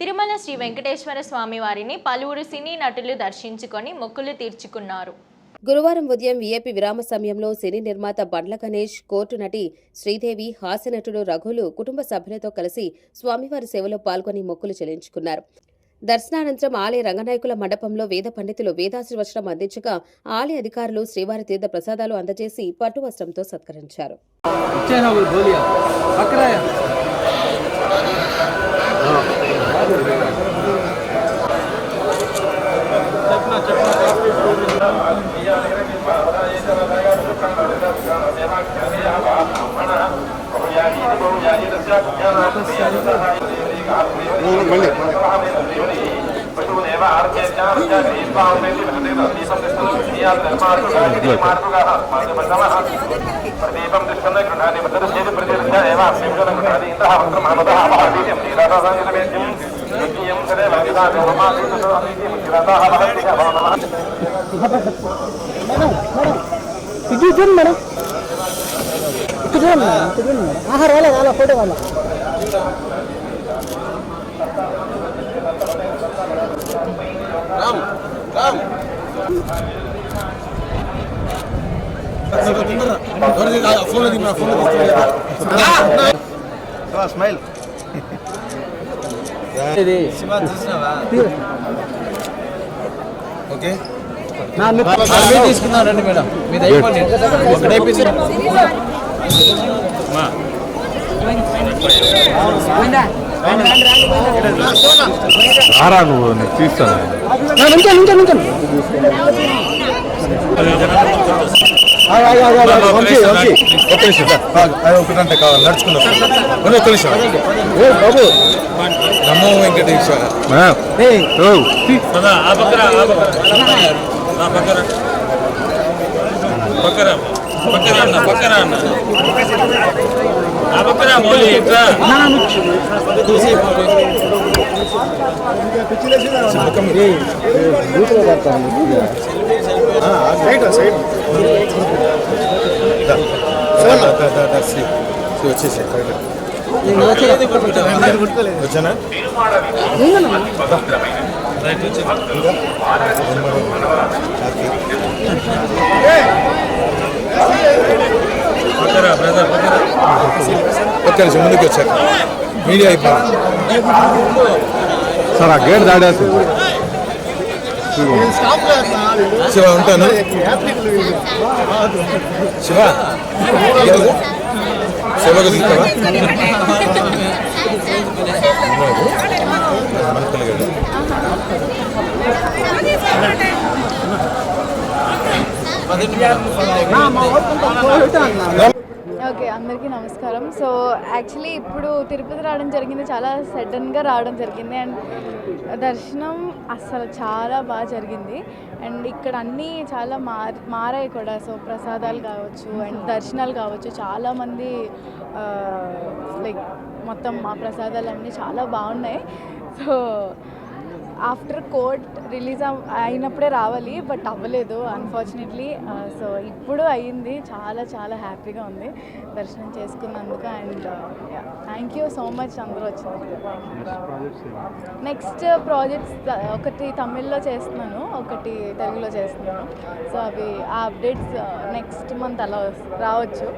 తిరుమల శ్రీ వెంకటేశ్వర స్వామి వారిని పలువురు సినీ నటులు దర్శించుకొని మొక్కులు తీర్చుకున్నారు. గురువారం ఉదయం వీఐపీ విరామ సమయంలో సినీ నిర్మాత బండ్ల గణేష్ కోర్టు నటి శ్రీదేవి హాస్యనటుడు రఘులు కుటుంబ సభ్యులతో కలిసి స్వామివారి సేవలో పాల్గొని మొక్కులు చెల్లించుకున్నారు. దర్శనానంతరం ఆలయ రంగనాయకుల మండపంలో వేద పండితులు వేదాశీర్వచనం అందించగా ఆలయ అధికారులు శ్రీవారి తీర్థ ప్రసాదాలు అందజేసి పట్టు వస్త్రంతో సత్కరించారు ప్రదీపం దృష్టి గృహాన్ని ప్రదర్శేది ప్రతిరక్ష ఏవ అస్మింగన గృహాది ఇంద్రః వక్రం హనుమదః మహావీర్యం నీరాసాంగమేద్యం నిత్యం సదేవ విధాన మమాసీతతో అమీతి ముఖ్యరథాః భవంతిః భవ నమః ఇటు చూడండి మేడం. ఇటు చూడండి మేడం ఇటు చూడండి మేడం ఆహా రాలేదు అలా ఫోటో వాళ్ళ స్మైల్ ఓకే నా మీ- మీరు తీసుకుందాం రండి మేడం మీది అయిపోయింది ఒకటి రారా నువ్వు నీకు తీస్తాను. ఒక్క నిమిషం ఒకటంటే కావాలి నడుచుకుందాం ఉండు, ఒక్క నిమిషం ఏ బాబు నమో వెంకటేశ్వర ఏయ్, వచ్చేసి నేను వచ్చేది. వచ్చానా ఒక్క నిమిషం ముందుకు వచ్చాక మీడియా అయిపోయింది సార్ ఆ గేట్ దాడేస్తుంది శివ ఉంటాను. శివ ఎవరు? శివకు తీస్తావా మనకలిగాడు ఓకే అందరికీ నమస్కారం. సో యాక్చువల్లీ ఇప్పుడు తిరుపతి రావడం జరిగింది చాలా సడన్గా రావడం జరిగింది. అండ్ దర్శనం అసలు చాలా బాగా జరిగింది. అండ్ ఇక్కడ అన్నీ చాలా మార్ మారాయి కూడా. సో ప్రసాదాలు కావచ్చు అండ్ దర్శనాలు కావచ్చు. చాలామంది లైక్ మొత్తం మా ప్రసాదాలు అన్నీ చాలా బాగున్నాయి. సో ఆఫ్టర్ కోర్ట్ రిలీజ్ అయినప్పుడే రావాలి బట్ అవ్వలేదు అన్ఫార్చునేట్లీ సో ఇప్పుడు అయ్యింది. చాలా చాలా హ్యాపీగా ఉంది దర్శనం చేసుకున్నందుకు. And thank you so much అందరూ వచ్చినందుకు. నెక్స్ట్ ప్రాజెక్ట్స్ ఒకటి తమిళ్ళో చేస్తున్నాను ఒకటి తెలుగులో చేస్తున్నాను. సో అవి ఆ అప్డేట్స్ నెక్స్ట్ మంత్ అలా రావచ్చు.